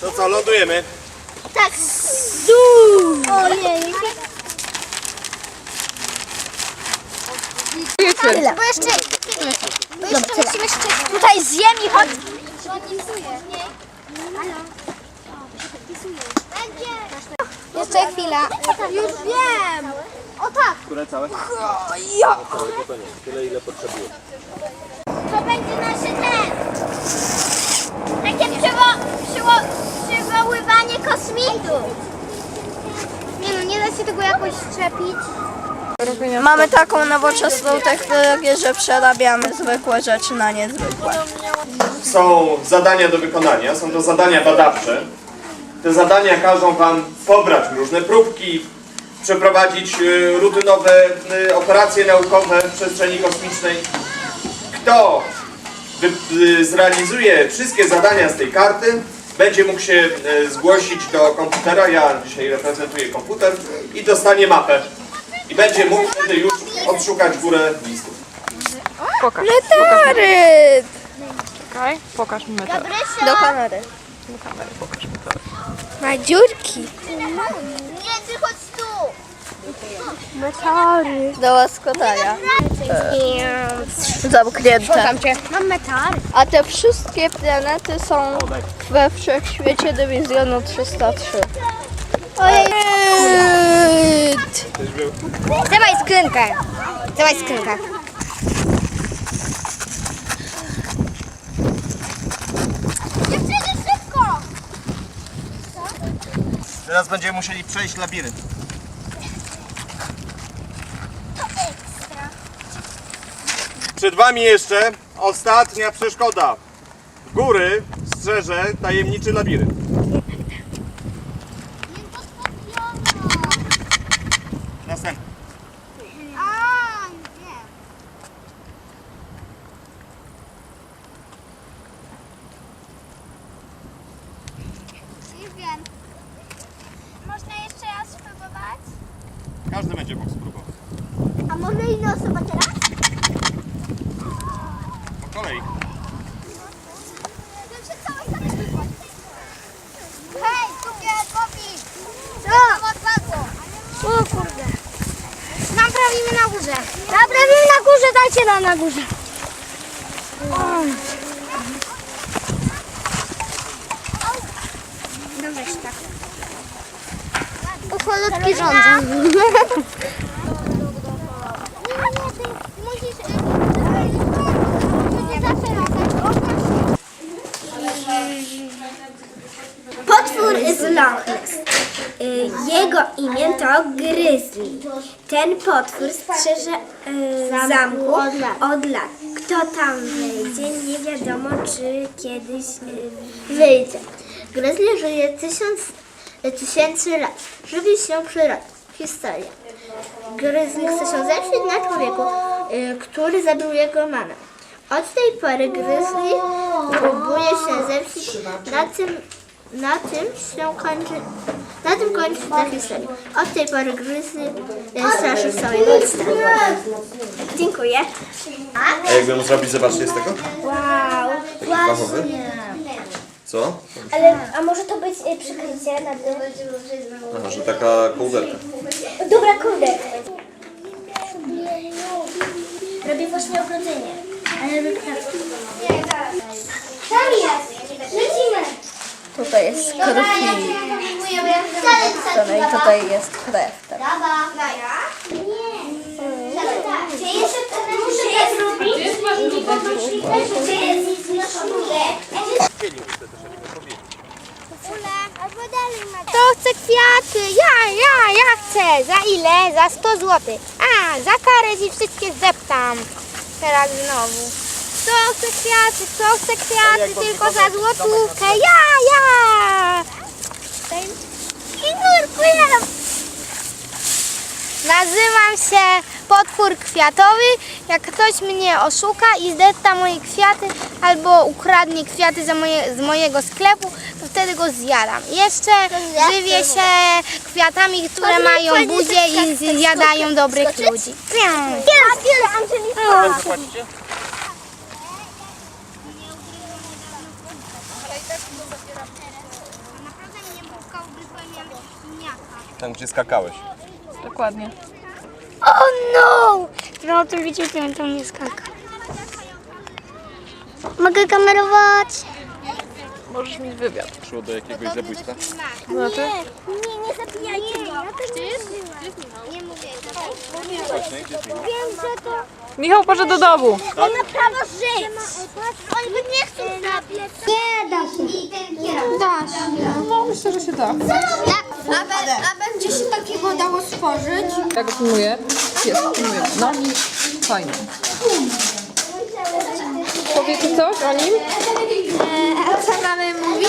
To co, lądujemy? Tak. Dół. Ojej. Bo jeszcze, bo jeszcze musimy jeszcze tutaj zjem i chodź. Jeszcze chwila. Już wiem. O tak. Które całe? Ja. Tyle ile potrzebuję. To będzie nasze ten. Takie przywo, przywo, przywoływanie kosmitów. Nie no, nie da się tego jakoś szczepić. Mamy taką nowoczesną technologię, że przerabiamy zwykłe rzeczy na niezwykłe. Są zadania do wykonania, są to zadania badawcze. Te zadania każą Wam pobrać różne próbki, przeprowadzić y, rutynowe y, operacje naukowe w przestrzeni kosmicznej. Kto y, zrealizuje wszystkie zadania z tej karty, będzie mógł się y, zgłosić do komputera, ja dzisiaj reprezentuję komputer, i dostanie mapę. I będzie mógł wtedy już odszukać górę listów. Pokaż. Meteoryt! Czekaj, pokaż mi metal. Do kamery. Do kamery pokaż metal. Ma dziurki. Nie, ty chodź tu. Do łaskotania. Zamknięte. Mam metal. A te wszystkie planety są we wszechświecie dywizjonu 303. Ojej. Dawaj skrzynkę. Dawaj skrzynkę. Teraz będziemy musieli przejść labirynt. Przed Wami jeszcze ostatnia przeszkoda. Góry strzeże tajemniczy labirynt. Następny. A, nie. Już wiem. Można jeszcze raz spróbować? Każdy będzie mógł spróbować. A może inna osoba teraz? Po kolei. Hej, cukier, popi! Co? odpadło. O kurde. Naprawimy na górze. Naprawimy na górze, dajcie nam na górze. No weź tak. Ucholutki rządzą. Musisz... Nie zawsze latać. Potwór z Loch Ness. Y, Jego imię to Grizzly. Ten potwór strzeże y, zamku od lat. Kto tam wejdzie, nie wiadomo, czy kiedyś y, wyjdzie. Grizzly żyje tysiąc, tysięcy lat. Żywi się przyrodą. Historia. Grizzly chce się zemścić na człowieku, y, który zabił jego mamę. Od tej pory Grizzly próbuje się zemścić na tym, na tym się kończy, na tym kończy ta historia. Od tej pory Grizzly y, straszy całego miasta. Dziękuję. A jakbym zrobić, zobaczcie z tego? Wow. Fachowy? Co? Ale, a może to być y, przykrycie na dół? Aha, że taka kołderka. Dobra, kurde. Robię właśnie ogrodzenie. Ale kratki. Tam jest. Lecimy. Tutaj jest krwi. I tutaj jest krew. Tak. Kto chce kwiaty? Ja, ja, ja chcę. Za ile? Za 100 zł. A, za karę ci wszystkie zdeptam. Teraz znowu. Kto chce kwiaty? Kto chce kwiaty? Tylko za złotówkę. Ja, ja. Dziękuję. Nazywam się Potwór Kwiatowy. Jak ktoś mnie oszuka i zdepta moje kwiaty albo ukradnie kwiaty za moje, z mojego sklepu, to wtedy go zjadam. Jeszcze żywię się kwiatami, które mają buzię i zjadają dobrych ludzi. Tam, gdzie skakałeś. Dokładnie. O no! No o tym on tam nie skaka. Mogę kamerować? Możesz mieć wywiad. Szło do jakiegoś zabójstwa? Znaczy? Nie, nie zabijajcie go. Ja też nie Nie mówię. Wiem, że to... Michał poszedł do domu. On ma prawo żyć. Oni go nie chcą zabić. Nie da się. Da się. No myślę, że się da. A będzie się takiego dało stworzyć? Jak filmuję? Jest, filmuję. No, fajnie. Powiecie coś o nim? A co mamy mówić?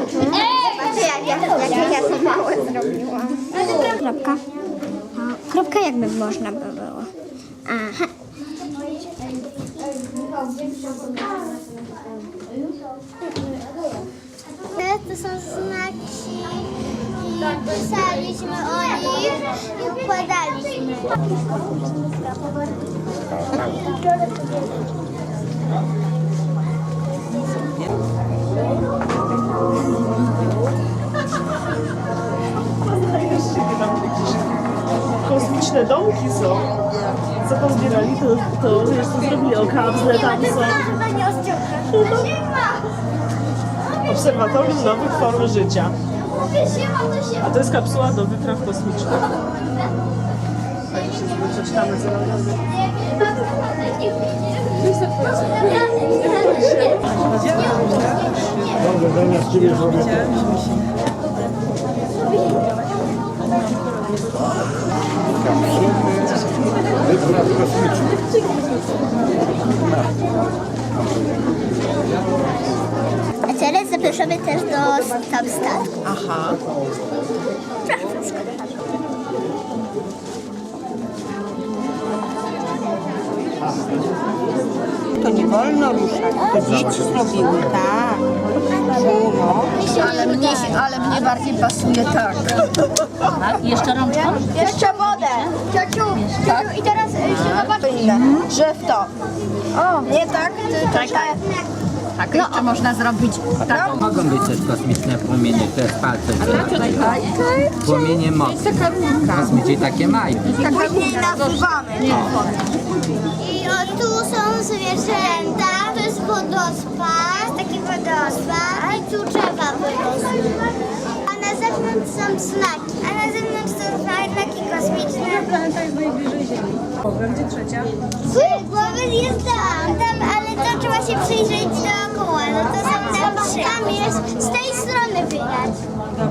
Patrzę jak ja, jak ja to małe zrobiłam. Kropka. O, Kropka jakby można by było. Aha. To są znaki i pisaliśmy o nich i układaliśmy. Kosmiczne domki są. Co pozbierali, to, to jeszcze zrobili o kapsle, tam są obserwatorium nowych form życia. A to jest kapsuła do wypraw kosmicznych. Fajnie się sobie przeczytamy co nam A teraz zapraszamy też do tam statku. Aha. To nie wolno ruszać. To dzieci zrobiły, tak. No. Ale mnie, się- ale mnie bardziej pasuje tak. Jeszcze rączką? Jeszcze wodę. Ciociu, ciociu, i teraz się. Inne. Że w to. O, nie tak, tylko tak. Tak, jeszcze można zrobić taką. Mogą być też kosmiczne płomienie, to jest palce. Płomienie mocy. Kosmici takie mają. Później nazywamy. I o tu są zwierzęta, to jest wodospad, taki wodospad, i tu drzewa wyrosły. Są znaki, a na zewnątrz są znaki kosmiczne. Planeta jest najbliżej Ziemi. Gdzie trzecia? Głowy jest tam, tam, ale to trzeba się przyjrzeć dookoła. No to są tam trzy. Tam jest, z tej strony widać. Mogę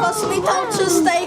Kosmitą czystej.